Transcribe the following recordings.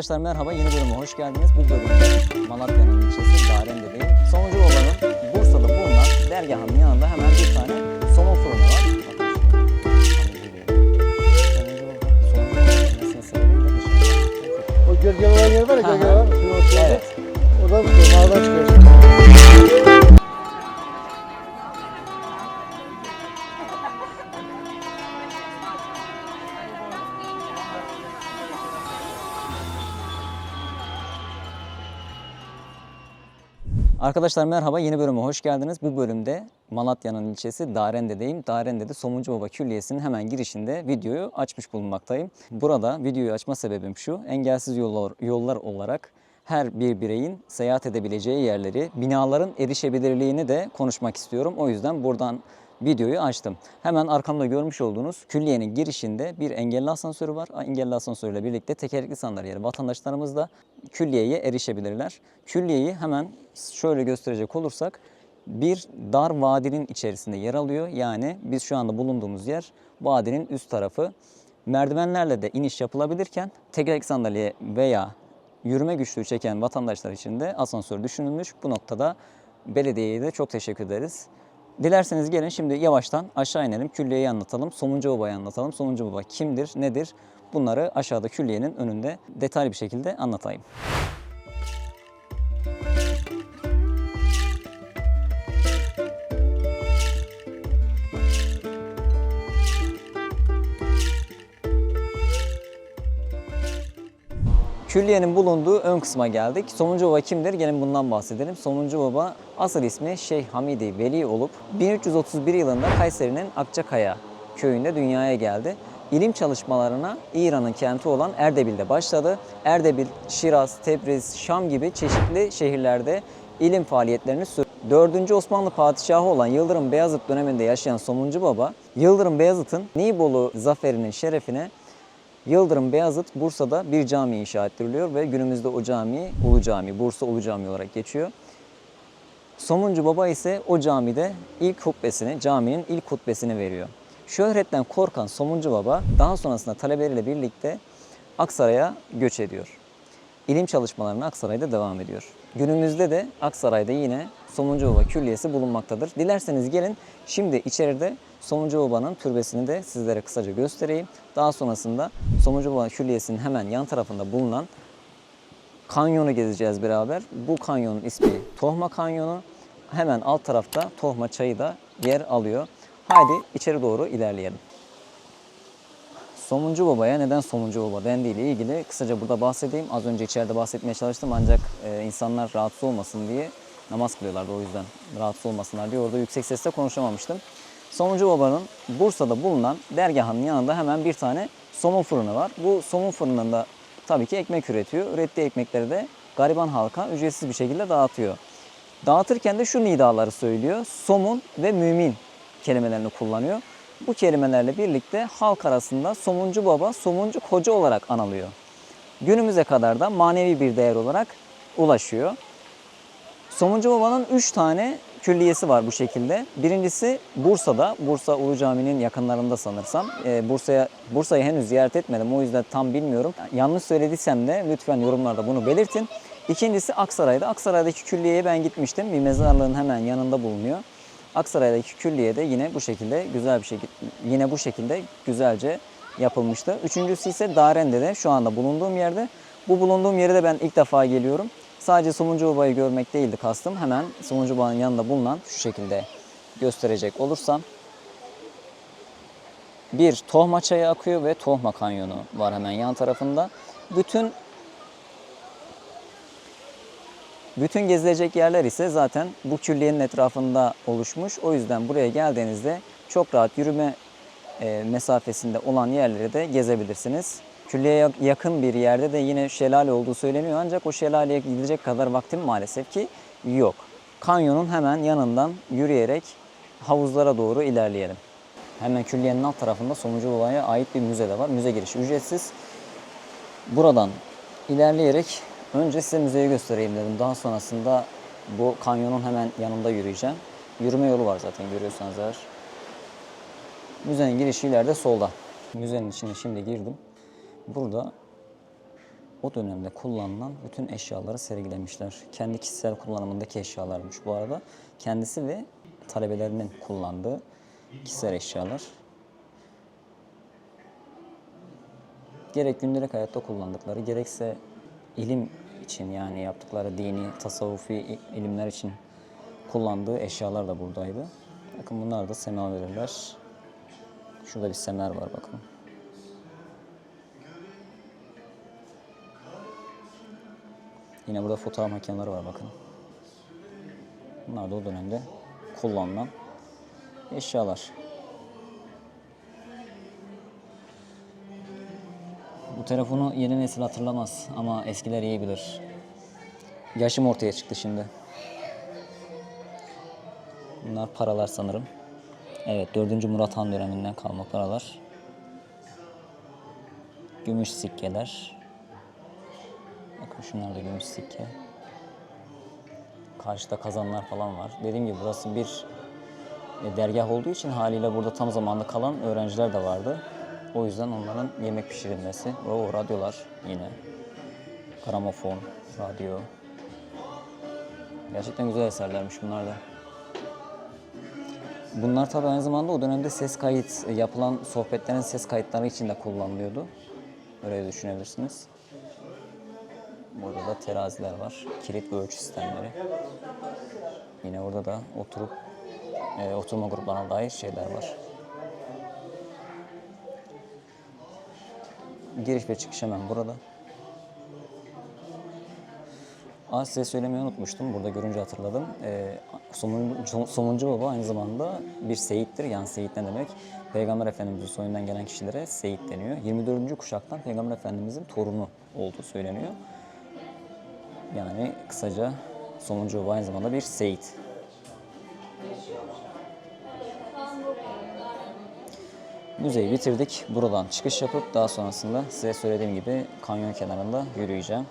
Arkadaşlar merhaba, yeni bölüme hoş geldiniz. Bu bölümde Malatya'nın ilçesi Darende'deyim. Sonucu Baba'nın Bursa'da bulunan dergahının yanında hemen bir tane somon fırını var. O gölge olan yer var ya gölge var. Evet. Oradan çıkıyor, mağaradan çıkıyor. Arkadaşlar merhaba, yeni bölüme hoş geldiniz. Bu bölümde Malatya'nın ilçesi Darende'deyim. Darende'de Somuncu Baba Külliyesi'nin hemen girişinde videoyu açmış bulunmaktayım. Burada videoyu açma sebebim şu, engelsiz yollar, yollar olarak her bir bireyin seyahat edebileceği yerleri, binaların erişebilirliğini de konuşmak istiyorum. O yüzden buradan videoyu açtım. Hemen arkamda görmüş olduğunuz külliyenin girişinde bir engelli asansörü var. Engelli asansörüyle birlikte tekerlekli sandalyeleri vatandaşlarımız da külliyeye erişebilirler. Külliyeyi hemen şöyle gösterecek olursak bir dar vadinin içerisinde yer alıyor. Yani biz şu anda bulunduğumuz yer vadinin üst tarafı. Merdivenlerle de iniş yapılabilirken tekerlekli sandalye veya yürüme güçlüğü çeken vatandaşlar için de asansör düşünülmüş. Bu noktada belediyeye de çok teşekkür ederiz. Dilerseniz gelin şimdi yavaştan aşağı inelim. Külliyeyi anlatalım. Somuncu Baba'yı anlatalım. Somuncu Baba kimdir, nedir? Bunları aşağıda külliyenin önünde detaylı bir şekilde anlatayım. Külliyenin bulunduğu ön kısma geldik. Somuncu Baba kimdir? Gelin bundan bahsedelim. Somuncu Baba asıl ismi Şeyh Hamidi Veli olup 1331 yılında Kayseri'nin Akçakaya köyünde dünyaya geldi. İlim çalışmalarına İran'ın kenti olan Erdebil'de başladı. Erdebil, Şiraz, Tebriz, Şam gibi çeşitli şehirlerde ilim faaliyetlerini sürdürdü. 4. Osmanlı padişahı olan Yıldırım Beyazıt döneminde yaşayan Somuncu Baba, Yıldırım Beyazıt'ın Nibolu zaferinin şerefine Yıldırım Beyazıt Bursa'da bir cami inşa ettiriliyor ve günümüzde o cami Ulu Cami, Bursa Ulu Cami olarak geçiyor. Somuncu Baba ise o camide ilk hutbesini, caminin ilk hutbesini veriyor. Şöhretten korkan Somuncu Baba daha sonrasında talebeleriyle birlikte Aksaray'a göç ediyor. İlim çalışmalarına Aksaray'da devam ediyor. Günümüzde de Aksaray'da yine Somuncu Baba Külliyesi bulunmaktadır. Dilerseniz gelin şimdi içeride Somuncu Baba'nın türbesini de sizlere kısaca göstereyim. Daha sonrasında Somuncu Baba Külliyesi'nin hemen yan tarafında bulunan kanyonu gezeceğiz beraber. Bu kanyonun ismi Tohma Kanyonu. Hemen alt tarafta Tohma Çayı da yer alıyor. Haydi içeri doğru ilerleyelim. Somuncu Baba'ya neden Somuncu Baba dendiği ile ilgili kısaca burada bahsedeyim. Az önce içeride bahsetmeye çalıştım ancak e, insanlar rahatsız olmasın diye namaz kılıyorlardı o yüzden rahatsız olmasınlar diye orada yüksek sesle konuşamamıştım. Somuncu Baba'nın Bursa'da bulunan dergahının yanında hemen bir tane somun fırını var. Bu somun fırınında tabii ki ekmek üretiyor. Ürettiği ekmekleri de gariban halka ücretsiz bir şekilde dağıtıyor. Dağıtırken de şu nidaları söylüyor. Somun ve mümin kelimelerini kullanıyor. Bu kelimelerle birlikte halk arasında Somuncu Baba, Somuncu Koca olarak anılıyor. Günümüze kadar da manevi bir değer olarak ulaşıyor. Somuncu Baba'nın 3 tane külliyesi var bu şekilde. Birincisi Bursa'da, Bursa Ulu Cami'nin yakınlarında sanırsam. Ee, Bursa'ya Bursa'yı henüz ziyaret etmedim o yüzden tam bilmiyorum. Yanlış söylediysem de lütfen yorumlarda bunu belirtin. İkincisi Aksaray'da. Aksaray'daki külliyeye ben gitmiştim. Bir mezarlığın hemen yanında bulunuyor. Aksaray'daki külliye de yine bu şekilde güzel bir şekilde yine bu şekilde güzelce yapılmıştı. Üçüncüsü ise Darende'de şu anda bulunduğum yerde. Bu bulunduğum yere de ben ilk defa geliyorum. Sadece Somuncu Baba'yı görmek değildi kastım. Hemen Somuncu Baba'nın yanında bulunan şu şekilde gösterecek olursam bir Tohma çayı akıyor ve Tohma kanyonu var hemen yan tarafında. Bütün bütün gezilecek yerler ise zaten bu külliyenin etrafında oluşmuş. O yüzden buraya geldiğinizde çok rahat yürüme e, mesafesinde olan yerleri de gezebilirsiniz. Külliyeye yakın bir yerde de yine şelale olduğu söyleniyor ancak o şelaleye gidecek kadar vaktim maalesef ki yok. Kanyonun hemen yanından yürüyerek havuzlara doğru ilerleyelim. Hemen külliyenin alt tarafında Somucu Baba'ya ait bir müze de var. Müze girişi ücretsiz. Buradan ilerleyerek önce size müzeyi göstereyim dedim. Daha sonrasında bu kanyonun hemen yanında yürüyeceğim. Yürüme yolu var zaten görüyorsanız eğer. Müzenin girişi ileride solda. Müzenin içine şimdi girdim. Burada o dönemde kullanılan bütün eşyaları sergilemişler. Kendi kişisel kullanımındaki eşyalarmış bu arada. Kendisi ve talebelerinin kullandığı kişisel eşyalar. Gerek gündelik hayatta kullandıkları, gerekse ilim için yani yaptıkları dini, tasavvufi ilimler için kullandığı eşyalar da buradaydı. Bakın bunlar da semaveriler. Şurada bir semer var bakın. Yine burada fotoğraf makineleri var bakın. Bunlar da o dönemde kullanılan eşyalar. Bu telefonu yeni nesil hatırlamaz ama eskiler iyi bilir. Yaşım ortaya çıktı şimdi. Bunlar paralar sanırım. Evet 4. Murat Han döneminden kalma paralar. Gümüş sikkeler. Şunlar da gümüş sikke. Karşıda kazanlar falan var. Dediğim gibi burası bir e, dergah olduğu için haliyle burada tam zamanlı kalan öğrenciler de vardı. O yüzden onların yemek pişirilmesi. O radyolar yine. Gramofon, radyo. Gerçekten güzel eserlermiş bunlar da. Bunlar tabii aynı zamanda o dönemde ses kayıt yapılan sohbetlerin ses kayıtları için de kullanılıyordu. Öyle düşünebilirsiniz. Burada da teraziler var. Kilit ve ölçü sistemleri. Yine orada da oturup e, oturma gruplarına dair şeyler var. Giriş ve çıkış hemen burada. Aa, size söylemeyi unutmuştum. Burada görünce hatırladım. Ee, Somuncu, Somuncu Baba aynı zamanda bir seyittir. Yani seyit ne demek? Peygamber Efendimiz'in soyundan gelen kişilere seyit deniyor. 24. kuşaktan Peygamber Efendimiz'in torunu olduğu söyleniyor. Yani kısaca Somuncu Baba aynı zamanda bir seyit. Müzeyi bitirdik. Buradan çıkış yapıp daha sonrasında size söylediğim gibi kanyon kenarında yürüyeceğim.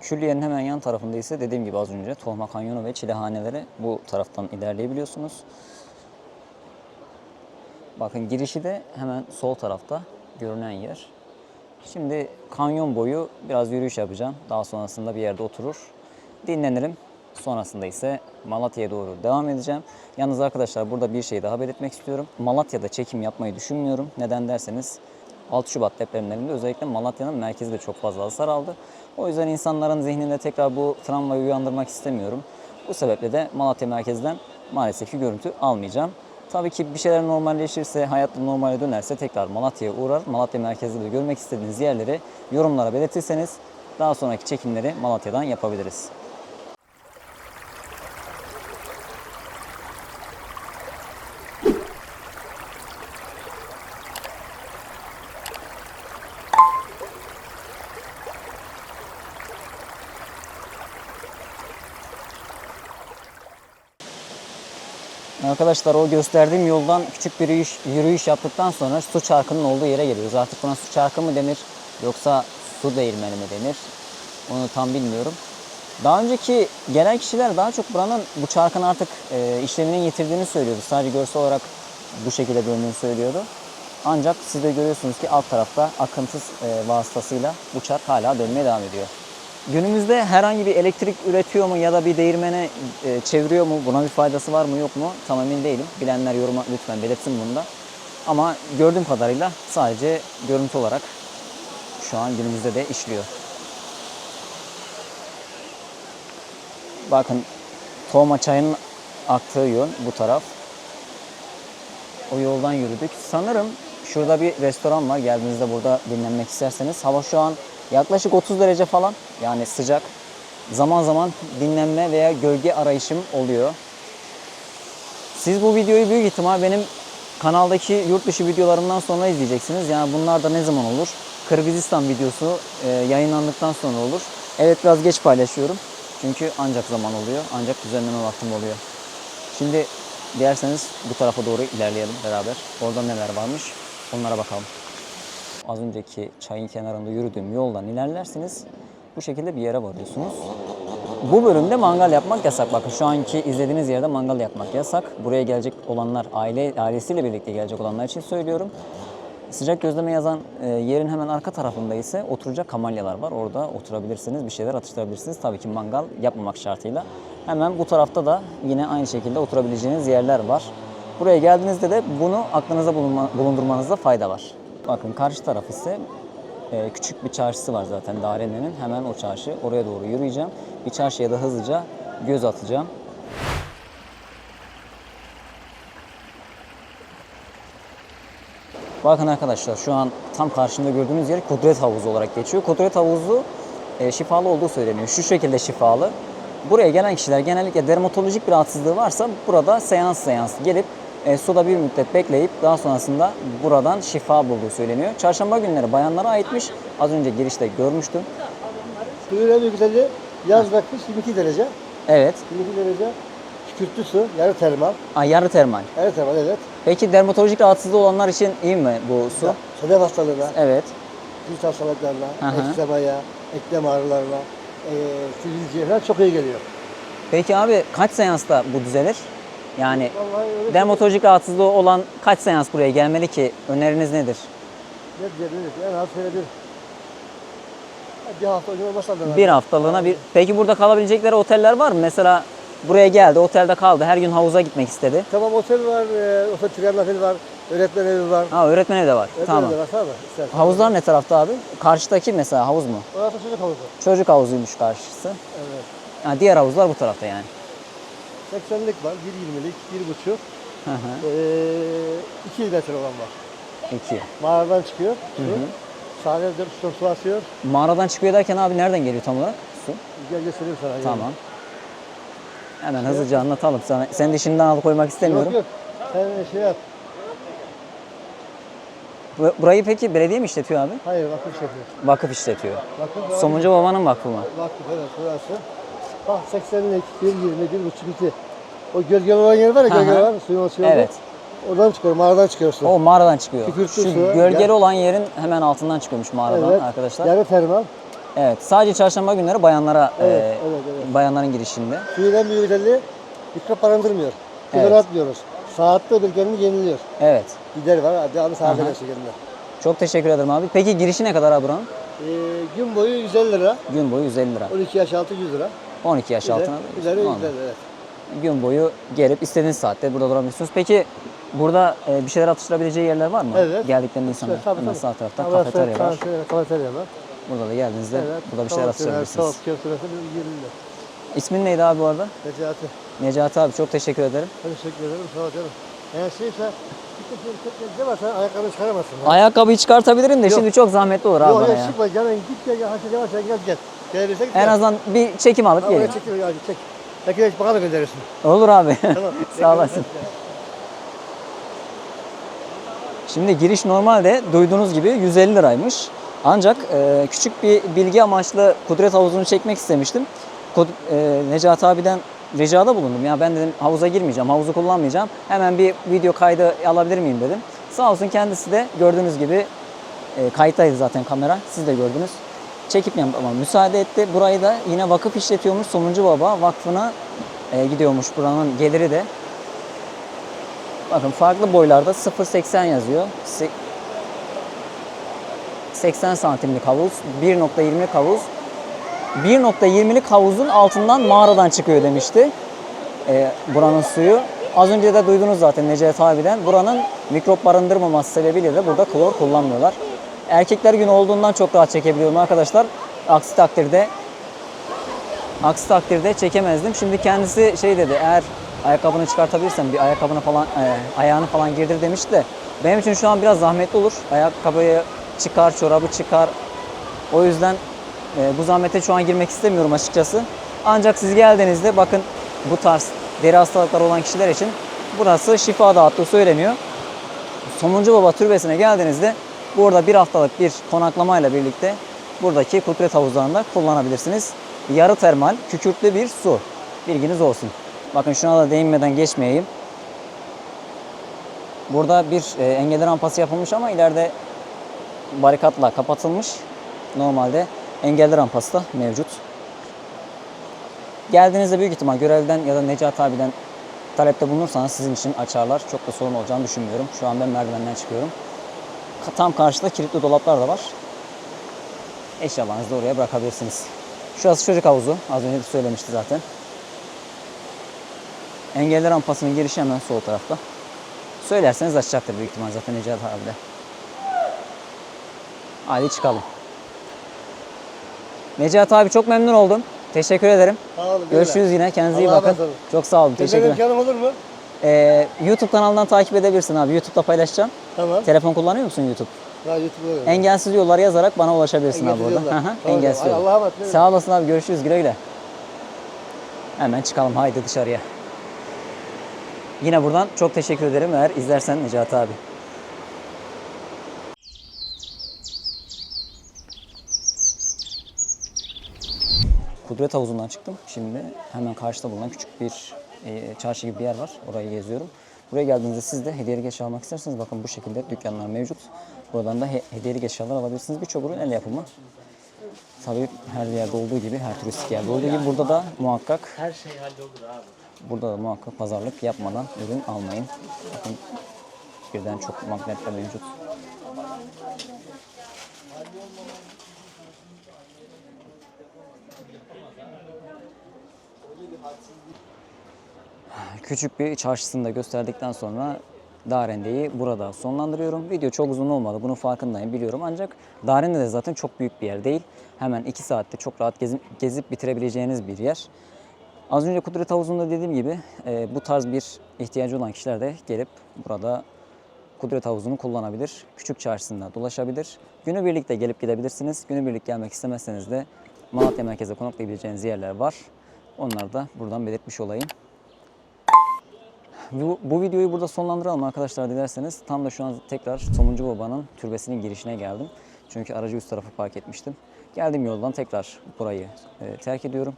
Külliyenin hemen yan tarafında ise dediğim gibi az önce Tohma Kanyonu ve Çilehaneleri bu taraftan ilerleyebiliyorsunuz. Bakın girişi de hemen sol tarafta görünen yer. Şimdi kanyon boyu biraz yürüyüş yapacağım. Daha sonrasında bir yerde oturur, dinlenirim. Sonrasında ise Malatya'ya doğru devam edeceğim. Yalnız arkadaşlar burada bir şey daha belirtmek istiyorum. Malatya'da çekim yapmayı düşünmüyorum. Neden derseniz 6 Şubat depremlerinde özellikle Malatya'nın merkezi de çok fazla hasar aldı. O yüzden insanların zihninde tekrar bu travmayı uyandırmak istemiyorum. Bu sebeple de Malatya merkezden maalesef ki görüntü almayacağım. Tabii ki bir şeyler normalleşirse, hayat normale dönerse tekrar Malatya'ya uğrar. Malatya merkezde de görmek istediğiniz yerleri yorumlara belirtirseniz daha sonraki çekimleri Malatya'dan yapabiliriz. Arkadaşlar o gösterdiğim yoldan küçük bir yürüyüş, yürüyüş yaptıktan sonra su çarkının olduğu yere geliyoruz. Artık buna su çarkı mı denir yoksa su değirmeni mi denir onu tam bilmiyorum. Daha önceki gelen kişiler daha çok buranın bu çarkın artık e, işleminin yitirdiğini söylüyordu. Sadece görsel olarak bu şekilde döndüğünü söylüyordu. Ancak siz de görüyorsunuz ki alt tarafta akıntı e, vasıtasıyla bu çark hala dönmeye devam ediyor. Günümüzde herhangi bir elektrik üretiyor mu ya da bir değirmene e, çeviriyor mu? Buna bir faydası var mı yok mu? Tam emin değilim. Bilenler yoruma lütfen belirtsin bunu da. Ama gördüğüm kadarıyla sadece görüntü olarak şu an günümüzde de işliyor. Bakın Tohma çayının aktığı yön bu taraf. O yoldan yürüdük. Sanırım şurada bir restoran var. Geldiğinizde burada dinlenmek isterseniz. Hava şu an yaklaşık 30 derece falan. Yani sıcak. Zaman zaman dinlenme veya gölge arayışım oluyor. Siz bu videoyu büyük ihtimal benim kanaldaki yurt dışı videolarımdan sonra izleyeceksiniz. Yani bunlar da ne zaman olur? Kırgızistan videosu e, yayınlandıktan sonra olur. Evet biraz geç paylaşıyorum. Çünkü ancak zaman oluyor. Ancak düzenleme vaktim oluyor. Şimdi dilerseniz bu tarafa doğru ilerleyelim beraber. Orada neler varmış onlara bakalım. Az önceki çayın kenarında yürüdüğüm yoldan ilerlersiniz. Bu şekilde bir yere varıyorsunuz. Bu bölümde mangal yapmak yasak. Bakın şu anki izlediğiniz yerde mangal yapmak yasak. Buraya gelecek olanlar, aile ailesiyle birlikte gelecek olanlar için söylüyorum. Sıcak gözleme yazan e, yerin hemen arka tarafında ise oturacak kamalyalar var. Orada oturabilirsiniz, bir şeyler atıştırabilirsiniz. Tabii ki mangal yapmamak şartıyla. Hemen bu tarafta da yine aynı şekilde oturabileceğiniz yerler var. Buraya geldiğinizde de bunu aklınıza bulundurmanızda fayda var. Bakın karşı taraf ise e, küçük bir çarşısı var zaten Darene'nin. Hemen o çarşı. Oraya doğru yürüyeceğim. Bir çarşıya da hızlıca göz atacağım. Bakın arkadaşlar şu an tam karşımda gördüğünüz yer kudret havuzu olarak geçiyor. Kudret havuzu e, şifalı olduğu söyleniyor. Şu şekilde şifalı. Buraya gelen kişiler genellikle dermatolojik bir rahatsızlığı varsa burada seans seans gelip e, suda bir müddet bekleyip daha sonrasında buradan şifa bulduğu söyleniyor. Çarşamba günleri bayanlara aitmiş. Az önce girişte görmüştüm. Suyun en güzeli yaz ve kış 22 derece. Evet. 22 derece kükürtlü su, yarı termal. Ay, yarı termal. Yarı termal evet. Peki dermatolojik rahatsızlığı olanlar için iyi mi bu su? Sedef hastalığına, Evet. cilt hastalıklarına, eksemaya, eklem ağrılarına, e, sivilceye çok iyi geliyor. Peki abi kaç seansta bu düzelir? Yani dermatolojik rahatsızlığı olan kaç seans buraya gelmeli ki? Öneriniz nedir? ne diyebiliriz? En az şöyle bir bir hafta önce Bir haftalığına bir... Peki burada kalabilecekleri oteller var mı? Mesela buraya geldi, otelde kaldı, her gün havuza gitmek istedi. Tamam otel var, e, otel triyanafil var, öğretmen evi var. Ha öğretmen evi de var. Öğretmen tamam. evi de var tamam? İstersen. Havuzlar ne tarafta abi? Karşıdaki mesela havuz mu? Orası çocuk havuzu. Çocuk havuzuymuş karşısı. Evet. Ha, diğer havuzlar bu tarafta yani. 80'lik var, 1.20'lik, 1.5, Hı hı. e, 2 metre olan var. İki. Mağaradan çıkıyor. Su. Sahne dört su, su asıyor. Mağaradan çıkıyor derken abi nereden geliyor tam olarak? Su. Gel göstereyim sana. Tamam. Hemen hızlıca anlatalım sana. Sen de işinden alıkoymak istemiyorum. Yok yok. Sen şey yap. Bu- Burayı peki belediye mi işletiyor abi? Hayır vakıf şey yapıyor. Vakıf işletiyor. Vakıf, Somuncu Baba'nın vakfı mı? vakıf evet burası. Bak 80'lik, 1.20, 1.5, 2. O gölgeli olan yer var ya Hı hı. gölgeli var. Suyun açıyor. Evet. Oradan çıkıyor, mağaradan çıkıyor su. O mağaradan çıkıyor. Kükürtlü Şu su, gölgeli gel- olan yerin hemen altından çıkıyormuş mağaradan evet. arkadaşlar. Yarı termal. Evet. Sadece çarşamba günleri bayanlara Evet, e, evet, evet. bayanların girişinde. Suyun en büyük özelliği mikrop barındırmıyor. Evet. Klor atmıyoruz. Saatte bir kendini yeniliyor. Evet. Gider var, devamlı sahip Aha. kendine. Çok teşekkür ederim abi. Peki girişi ne kadar abi buranın? Ee, gün boyu 150 lira, Gün boyu 150 lira. 12 yaş altı 100 lira. 12 yaş İleri, altına. Normal. 150 evet. Gün boyu gelip istediğiniz saatte burada durabilirsiniz. Peki burada e, bir şeyler atıştırabileceği yerler var mı? Evet. Geldiklerinde insanlar. Tabii, Hemen tabii. sağ tarafta Orası kafeterya var. kafeterya- var. Burada da geldiğinizde Evet. burada bir şeyler atıştırabilirsiniz. Tavuk köftesi 20 lira. İsmin neydi abi bu arada? Necati. Necati abi çok teşekkür ederim. Teşekkür ederim. Sağ ol canım. Eğer şeyse şey ayakkabını çıkaramazsın. ya. Ayakkabıyı çıkartabilirim de Yok. şimdi çok zahmetli olur abi Yok bana yok ya. çıkma canım git gel gel yavaş gel gel. Gelebilirsen git En azından bir çekim alıp Ha, oraya hadi çek. De bana da gönderirsin. Olur abi. Tamam. Sağ olasın. Şimdi giriş normalde duyduğunuz gibi 150 liraymış. Ancak e, küçük bir bilgi amaçlı kudret havuzunu çekmek istemiştim. Kud, e, Necati abiden ricada bulundum. Ya ben dedim havuza girmeyeceğim, havuzu kullanmayacağım. Hemen bir video kaydı alabilir miyim dedim. Sağ olsun kendisi de gördüğünüz gibi e, kayıttaydı zaten kamera. Siz de gördünüz. Çekip yapmama müsaade etti. Burayı da yine vakıf işletiyormuş. Somuncu Baba Vakfı'na e, gidiyormuş. Buranın geliri de Bakın farklı boylarda 0.80 yazıyor. Se- 80 santimlik havuz, 1.20'lik havuz. 1.20'lik havuzun altından mağaradan çıkıyor demişti. Ee, buranın suyu. Az önce de duydunuz zaten Necati abiden. Buranın mikrop barındırmaması sebebiyle de burada klor kullanmıyorlar. Erkekler günü olduğundan çok rahat çekebiliyorum arkadaşlar. Aksi takdirde Aksi takdirde çekemezdim. Şimdi kendisi şey dedi eğer ayakkabını çıkartabilirsem bir ayakkabını falan e, ayağını falan girdir demişti de benim için şu an biraz zahmetli olur. Ayakkabıyı çıkar, çorabı çıkar. O yüzden e, bu zahmete şu an girmek istemiyorum açıkçası. Ancak siz geldiğinizde bakın bu tarz deri hastalıkları olan kişiler için burası şifa dağıttığı söyleniyor. Somuncu Baba Türbesi'ne geldiğinizde burada bir haftalık bir konaklamayla birlikte buradaki kudret havuzlarında kullanabilirsiniz. Yarı termal, kükürtlü bir su. Bilginiz olsun. Bakın şuna da değinmeden geçmeyeyim. Burada bir e, engelli rampası yapılmış ama ileride barikatla kapatılmış. Normalde engelli rampası da mevcut. Geldiğinizde büyük ihtimal görevden ya da Necati abiden talepte bulunursanız sizin için açarlar. Çok da sorun olacağını düşünmüyorum. Şu an ben merdivenden çıkıyorum. Tam karşıda kilitli dolaplar da var. Eşyalarınızı da oraya bırakabilirsiniz. Şurası çocuk havuzu. Az önce de söylemişti zaten. Engelli rampasının girişi hemen sol tarafta. Söylerseniz açacaktır büyük ihtimal zaten Necat abi de. Hadi çıkalım. Necat abi çok memnun oldum. Teşekkür ederim. Sağ olun. Görüşürüz yine. Kendinize iyi Allah'a bakın. emanet olun. Çok sağ olun. Teşekkür Teşekkürler. imkanım olur mu? Ee, YouTube kanalından takip edebilirsin abi. YouTube'da paylaşacağım. Tamam. Telefon kullanıyor musun YouTube? Ha YouTube'da öyle. Engelsiz yollar yazarak bana ulaşabilirsin abi Engelsiz orada. yollar. Hı hı, Tamam, Engelsiz yollar. Allah'a emanet. Sağ olasın abi. Görüşürüz. Güle güle. Hemen çıkalım. Haydi dışarıya. Yine buradan çok teşekkür ederim eğer izlersen Necati abi. Kudret Havuzu'ndan çıktım. Şimdi hemen karşıda bulunan küçük bir çarşı gibi bir yer var. Orayı geziyorum. Buraya geldiğinizde siz de hediyelik eşya almak isterseniz bakın bu şekilde dükkanlar mevcut. Buradan da he- hediyelik eşyalar alabilirsiniz. Birçok ürün el yapımı. Tabii her yerde olduğu gibi, her turistik yerde olduğu gibi burada da muhakkak Her şey hallolur abi. burada da muhakkak pazarlık yapmadan ürün almayın. Bakın birden çok magnetler mevcut. Küçük bir çarşısını da gösterdikten sonra Darende'yi burada sonlandırıyorum. Video çok uzun olmadı. Bunun farkındayım biliyorum. Ancak Darende de zaten çok büyük bir yer değil. Hemen 2 saatte çok rahat gezip, gezip bitirebileceğiniz bir yer. Az önce Kudret Havuzu'nda dediğim gibi e, bu tarz bir ihtiyacı olan kişiler de gelip burada Kudret Havuzu'nu kullanabilir. Küçük çarşısında dolaşabilir. Günübirlik de gelip gidebilirsiniz. Günübirlik gelmek istemezseniz de Malatya merkeze konaklayabileceğiniz yerler var. Onları da buradan belirtmiş olayım. Bu, bu videoyu burada sonlandıralım arkadaşlar dilerseniz. Tam da şu an tekrar Tomuncu Baba'nın türbesinin girişine geldim. Çünkü aracı üst tarafa park etmiştim. Geldiğim yoldan tekrar burayı e, terk ediyorum.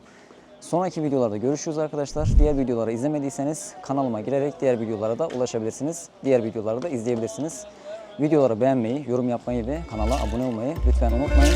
Sonraki videolarda görüşürüz arkadaşlar. Diğer videoları izlemediyseniz kanalıma girerek diğer videolara da ulaşabilirsiniz. Diğer videoları da izleyebilirsiniz. Videoları beğenmeyi, yorum yapmayı ve kanala abone olmayı lütfen unutmayın.